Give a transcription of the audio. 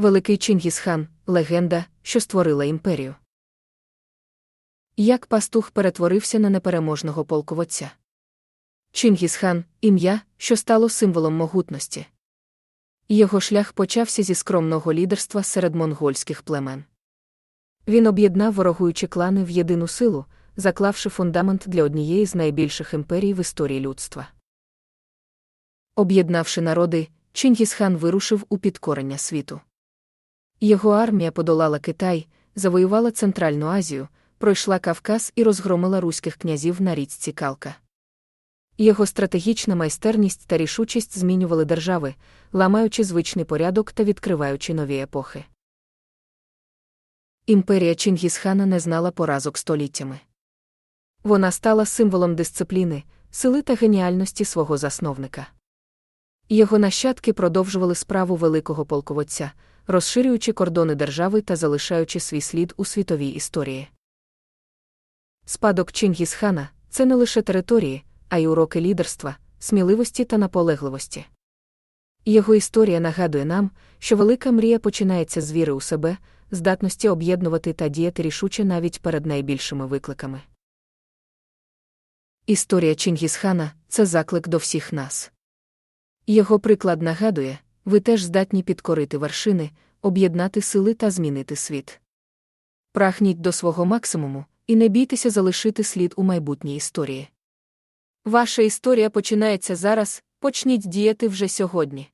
Великий Чингісхан легенда, що створила імперію. Як пастух перетворився на непереможного полководця. Чингісхан ім'я, що стало символом могутності. Його шлях почався зі скромного лідерства серед монгольських племен. Він об'єднав ворогуючі клани в єдину силу, заклавши фундамент для однієї з найбільших імперій в історії людства. Об'єднавши народи, Чингісхан вирушив у підкорення світу. Його армія подолала Китай, завоювала Центральну Азію, пройшла Кавказ і розгромила руських князів на річці Калка. Його стратегічна майстерність та рішучість змінювали держави, ламаючи звичний порядок та відкриваючи нові епохи. Імперія Чингісхана не знала поразок століттями. Вона стала символом дисципліни, сили та геніальності свого засновника. Його нащадки продовжували справу великого полководця, розширюючи кордони держави та залишаючи свій слід у світовій історії. Спадок Чингісхана це не лише території, а й уроки лідерства, сміливості та наполегливості. Його історія нагадує нам, що велика мрія починається з віри у себе, здатності об'єднувати та діяти рішуче навіть перед найбільшими викликами. Історія Чингісхана це заклик до всіх нас. Його приклад нагадує, ви теж здатні підкорити вершини, об'єднати сили та змінити світ. Прагніть до свого максимуму і не бійтеся залишити слід у майбутній історії. Ваша історія починається зараз, почніть діяти вже сьогодні.